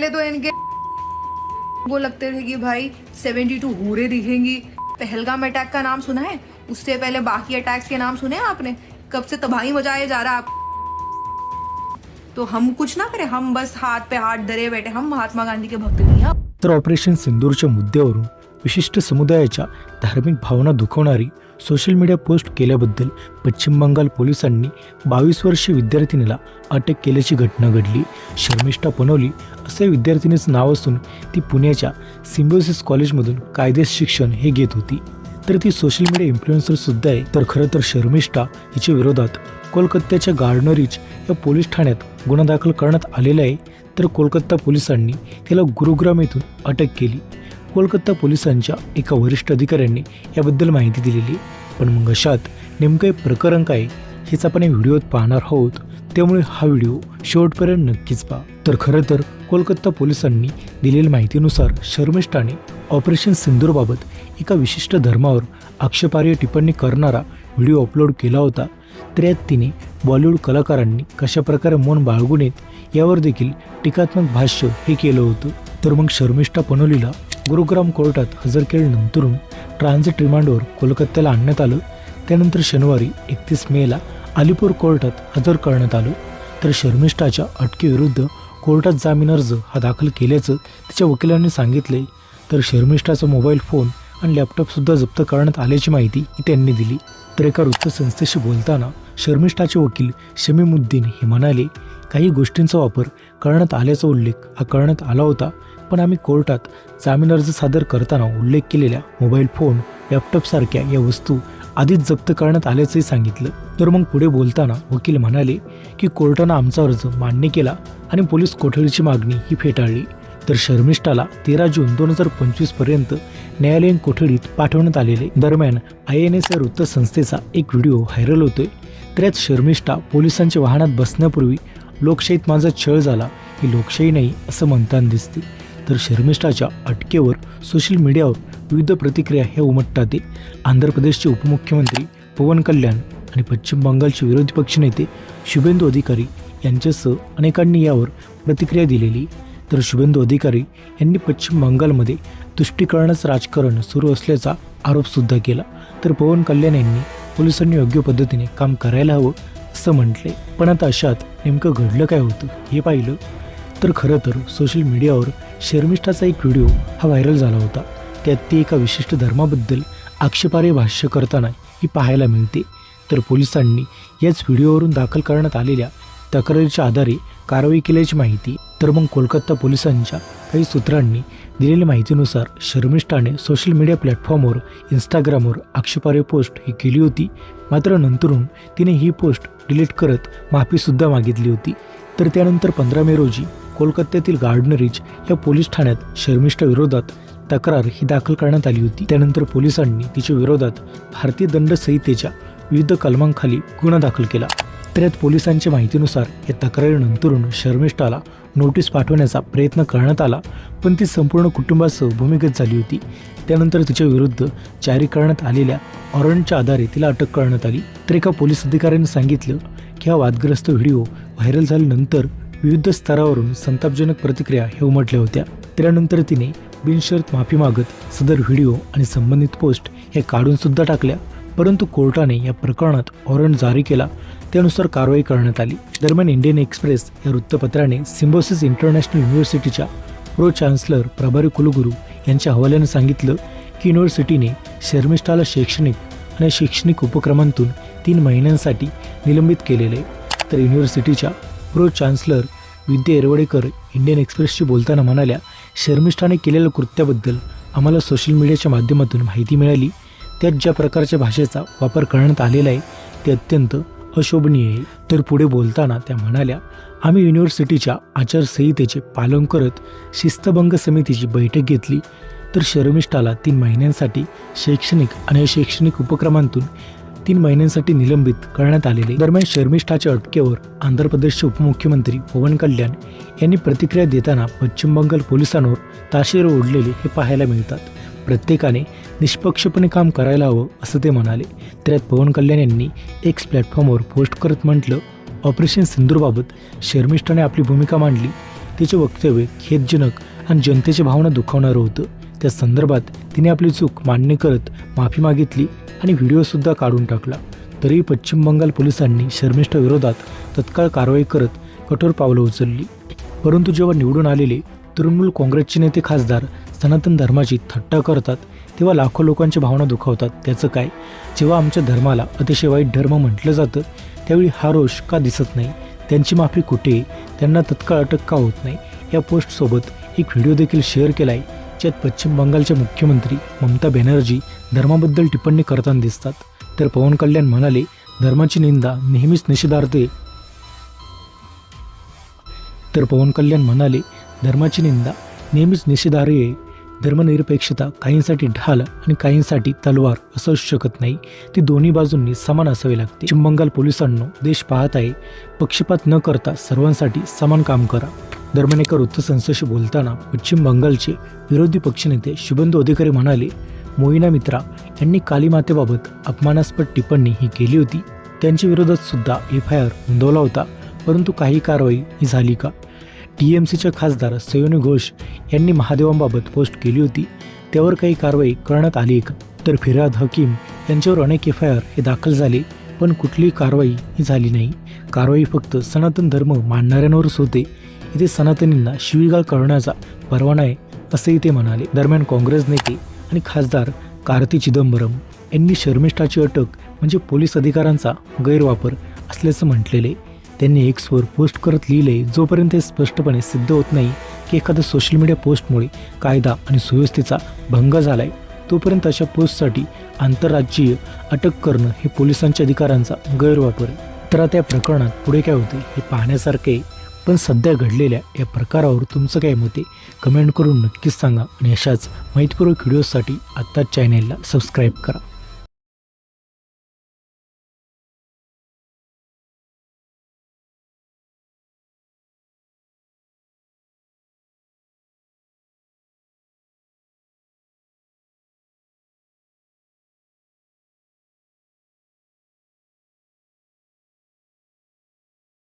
पहले तो इनके वो लगते थे कि भाई 72 टू हूरे दिखेंगी। पहलगाम अटैक का नाम सुना है? उससे पहले बाकी अटैक्स के नाम सुने आपने? कब से तबाही मचाए जा रहा आप? तो हम कुछ ना करें, हम बस हाथ पे हाथ धरे बैठे, हम महात्मा गांधी के भक्त नहीं हैं। ऑपरेशन सिंदूरच्या मुद्द्यावरून विशिष्ट समुदायाच्या धार्मिक भावना दुखवणारी सोशल मीडिया पोस्ट केल्याबद्दल पश्चिम बंगाल पोलिसांनी बावीस वर्षीय विद्यार्थिनीला अटक केल्याची घटना घडली. शर्मिष्ठा पनवली असे विद्यार्थिनीचं नाव असून ती पुण्याच्या सिम्बोसिस कॉलेजमधून कायदे शिक्षण हे घेत होती. तर ती सोशल मीडिया इन्फ्लुएन्सर सुद्धा आहे. तर खरं तर शर्मिष्ठा हिच्या विरोधात कोलकात्याच्या गार्डनरीज या पोलीस ठाण्यात गुन्हा दाखल करण्यात आलेला आहे. तर कोलकाता पोलिसांनी तिला गुरुग्राम येथून अटक केली. कोलकाता पोलिसांच्या एका वरिष्ठ अधिकाऱ्यांनी याबद्दल माहिती दिलेली पण मग अशात नेमकं हे प्रकरण काय? हेच आपण या व्हिडिओत पाहणार आहोत. त्यामुळे हा व्हिडिओ शेवटपर्यंत नक्कीच पहा. तर खरं तर कोलकाता पोलिसांनी दिलेल्या माहितीनुसार शर्मिष्ठाने ऑपरेशन सिंदूरबाबत एका विशिष्ट धर्मावर आक्षेपार्ह टिप्पणी करणारा व्हिडिओ अपलोड केला होता. तर यात तिने बॉलिवूड कलाकारांनी कशाप्रकारे मौन बाळगून येत यावर देखील टीकात्मक भाष्य हे केलं होतं. तर मग शर्मिष्ठा पनोलीला गुरुग्राम कोर्टात हजर केल्यानंतरून ट्रान्झिट रिमांडवर कोलकात्याला आणण्यात आलं. त्यानंतर शनिवारी एकतीस मेला अलिपूर कोर्टात हजर करण्यात आलं. तर शर्मिष्ठाच्या अटकेविरुद्ध कोर्टात जामीन अर्ज हा दाखल केल्याचं तिच्या वकिलांनी सांगितले. तर शर्मिष्ठाचा मोबाईल फोन आणि लॅपटॉपसुद्धा जप्त करण्यात आल्याची माहिती त्यांनी दिली. तर एका वृत्तसंस्थेशी बोलताना शर्मिष्ठाचे वकील शमीमुद्दीन हे म्हणाले काही गोष्टींचा वापर करण्यात आल्याचा उल्लेख हा करण्यात आला होता पण आम्ही कोर्टात जामीन अर्ज सादर करताना उल्लेख केलेल्या मोबाईल फोन लॅपटॉपसारख्या या वस्तू आधीच जप्त करण्यात आल्याचंही सांगितलं. तर मग पुढे बोलताना वकील म्हणाले की कोर्टानं आमचा अर्ज मान्य केला आणि पोलीस कोठडीची मागणी ही फेटाळली. तर शर्मिष्ठाला तेरा जून दोन हजार पंचवीसपर्यंत न्यायालयीन कोठडीत पाठवण्यात आलेले दरम्यान आय एन एस या वृत्तसंस्थेचा एक व्हिडिओ व्हायरल होतोय. त्यात शर्मिष्ठा पोलिसांच्या वाहनात बसण्यापूर्वी लोकशाहीत माझा छळ झाला ही लोकशाही नाही असं म्हणताना दिसते. तर शर्मिष्ठाच्या अटकेवर सोशल मीडियावर विविध प्रतिक्रिया हे उमटतात. आंध्र प्रदेशचे उपमुख्यमंत्री पवन कल्याण आणि पश्चिम बंगालचे विरोधी पक्षनेते शुभेंदू अधिकारी यांच्यासह अनेकांनी यावर प्रतिक्रिया दिलेली. तर शुभेंदू अधिकारी यांनी पश्चिम बंगालमध्ये तुष्टीकरणच राजकारण सुरू असल्याचा आरोपसुद्धा केला. तर पवन कल्याण यांनी पोलिसांनी योग्य पद्धतीने काम करायला हवं असं म्हटले पण आता अशात नेमकं घडलं काय होतं हे पाहिलं तर खरं तर सोशल मीडियावर शर्मिष्ठाचा एक व्हिडिओ हा व्हायरल झाला होता. त्यात ती एका विशिष्ट धर्माबद्दल आक्षेपार्ह भाष्य करताना ही पाहायला मिळते. तर पोलिसांनी याच व्हिडिओवरून दाखल करण्यात आलेल्या तक्रारीच्या आधारे कारवाई केल्याची माहिती तर मग कोलकाता पोलिसांच्या काही सूत्रांनी दिलेल्या माहितीनुसार शर्मिष्ठाने सोशल मीडिया प्लॅटफॉर्मवर इंस्टाग्रामवर आक्षेपार्ह पोस्ट ही केली होती. मात्र नंतरून तिने ही पोस्ट डिलीट करत माफीसुद्धा मागितली होती. तर त्यानंतर पंधरा मे रोजी कोलकात्यातील गार्डनरीज या पोलीस ठाण्यात शर्मिष्ठा विरोधात तक्रार ही दाखल करण्यात आली होती. त्यानंतर पोलिसांनी तिच्या विरोधात भारतीय दंड संहितेच्या विविध कलमांखाली गुन्हा दाखल केला. तर यात पोलिसांच्या माहितीनुसार या तक्रारीनंतरून शर्मिष्ठाला नोटीस पाठवण्याचा प्रयत्न करण्यात आला पण ती संपूर्ण कुटुंबासह भूमिगत झाली होती. त्यानंतर तिच्या विरुद्ध जारी करण्यात आलेल्या ऑरंटच्या आधारे तिला अटक करण्यात आली. तर एका पोलीस अधिकाऱ्याने सांगितलं की हा वादग्रस्त व्हिडिओ व्हायरल झाल्यानंतर विविध स्तरावरून संतापजनक प्रतिक्रिया हे उमटल्या होत्या. त्यानंतर तिने बिनशर्त माफी मागत सदर व्हिडिओ आणि संबंधित पोस्ट हे काढून सुद्धा टाकल्या परंतु कोर्टाने या प्रकरणात ऑरंट जारी केला. त्यानुसार कारवाई करण्यात आली दरम्यान इंडियन एक्सप्रेस या वृत्तपत्राने सिम्बोसिस इंटरनॅशनल युनिव्हर्सिटीच्या प्रो चान्सलर प्रभारी कुलगुरू यांच्या हवाल्याने सांगितलं की युनिव्हर्सिटीने शर्मिष्ठाला शैक्षणिक आणि शैक्षणिक उपक्रमांतून तीन महिन्यांसाठी निलंबित केलेले आहे. तर युनिव्हर्सिटीच्या pro chancellor Vidya Yerawadekar Indian एक्सप्रेसशी बोलताना म्हणाल्या शर्मिष्ठाने केलेल्या कृत्याबद्दल आम्हाला सोशल मीडियाच्या माध्यमातून माहिती मिळाली त्यात ज्या प्रकारच्या भाषेचा वापर करण्यात आलेला आहे ते अत्यंत अशोभनीय आहे. तर पुढे बोलताना त्या म्हणाल्या आम्ही युनिव्हर्सिटीच्या आचारसंहितेचे पालन करत शिस्तभंग समितीची बैठक घेतली. तर शर्मिष्ठाला तीन महिन्यांसाठी शैक्षणिक आणि अशैक्षणिक उपक्रमांतून तीन महिन्यांसाठी निलंबित करण्यात आलेले. दरम्यान शर्मिष्ठाच्या अटकेवर आंध्र प्रदेशचे उपमुख्यमंत्री पवन कल्याण यांनी प्रतिक्रिया देताना पश्चिम बंगाल पोलिसांवर ताशेर ओढलेले हे पाहायला मिळतात. प्रत्येकाने निष्पक्षपणे काम करायला हवं असं ते म्हणाले. त्यात पवन कल्याण यांनी एक्स प्लॅटफॉर्मवर पोस्ट करत म्हटलं ऑपरेशन सिंदूरबाबत शर्मिष्ठाने आपली भूमिका मांडली. तिचे वक्तव्य खेदजनक आणि जनतेची भावना दुखावणारं होतं. त्या संदर्भात तिने आपली चूक मान्य करत माफी मागितली आणि व्हिडिओसुद्धा काढून टाकला. तरीही पश्चिम बंगाल पोलिसांनी शर्मिष्ठा विरोधात तत्काळ कारवाई करत कठोर पावलं उचलली. परंतु जेव्हा निवडून आलेले तृणमूल काँग्रेसचे नेते खासदार सनातन धर्माची थट्टा करतात तेव्हा लाखो लोकांची भावना दुखावतात. त्याचं काय? जेव्हा आमच्या धर्माला अतिशय वाईट धर्म म्हटलं जातं त्यावेळी हा रोष का दिसत नाही? त्यांची माफी कुठे त्यांना तत्काळ अटक का होत नाही? या पोस्टसोबत एक व्हिडिओ देखील शेअर केला आहे ज्यात पश्चिम बंगालच्या मुख्यमंत्री ममता बॅनर्जी धर्माबद्दल टिप्पणी करताना दिसतात. तर पवन कल्याण म्हणाले धर्माची निंदा नेहमीच निषेधार्थ तर पवन कल्याण म्हणाले धर्माची निंदा नेहमीच निषेधार्ह आहे. धर्मनिरपेक्षता काहींसाठी ढाल आणि काहींसाठी तलवार असू शकत नाही. ती दोन्ही बाजूंनी समान असावी लागते. पश्चिम बंगाल पोलिसांनो देश पाहत आहे पक्षपात न करता सर्वांसाठी समान काम करा. दरम्यान एका वृत्तसंस्थेशी बोलताना पश्चिम बंगालचे विरोधी पक्षनेते शुभेंदू अधिकारी म्हणाले मोहिना मित्रा यांनी कालीमातेबाबत अपमानास्पद टिप्पणी ही केली होती. त्यांच्या विरोधात सुद्धा एफ आय आर नोंदवला होता. परंतु काही कारवाई ही झाली का? टी एम सीचे खासदार सयोनी घोष यांनी महादेवांबाबत पोस्ट केली होती. त्यावर काही कारवाई करण्यात आली का तर फिराद हकीम यांच्यावर अनेक एफ आय आर हे दाखल झाले पण कुठलीही कारवाई ही झाली नाही. कारवाई फक्त सनातन धर्म मानणाऱ्यांवरच होते. इथे सनातनींना शिवीगाळ करण्याचा परवाना आहे असेही ते म्हणाले. दरम्यान काँग्रेस नेते आणि खासदार कार्ती चिदंबरम यांनी शर्मिष्ठाची अटक म्हणजे पोलीस अधिकाऱ्यांचा गैरवापर असल्याचं म्हटलेले. त्यांनी एक्सवर पोस्ट करत लिहिले जोपर्यंत हे स्पष्टपणे सिद्ध होत नाही की एखाद्या सोशल मीडिया पोस्टमुळे कायदा आणि सुव्यवस्थेचा भंग झालाय तोपर्यंत अशा पोस्टसाठी आंतरराज्यीय अटक करणं हे पोलिसांच्या अधिकारांचा गैरवापर आहे. तर त्या प्रकरणात पुढे काय होते हे पाहण्यासारखे आहे. पण सध्या घडलेल्या या प्रकारावर तुमचं काय मत आहे? कमेंट करून नक्कीच सांगा आणि अशाच माहितीपूर्वक व्हिडिओसाठी आत्ताच चॅनेलला सबस्क्राईब करा.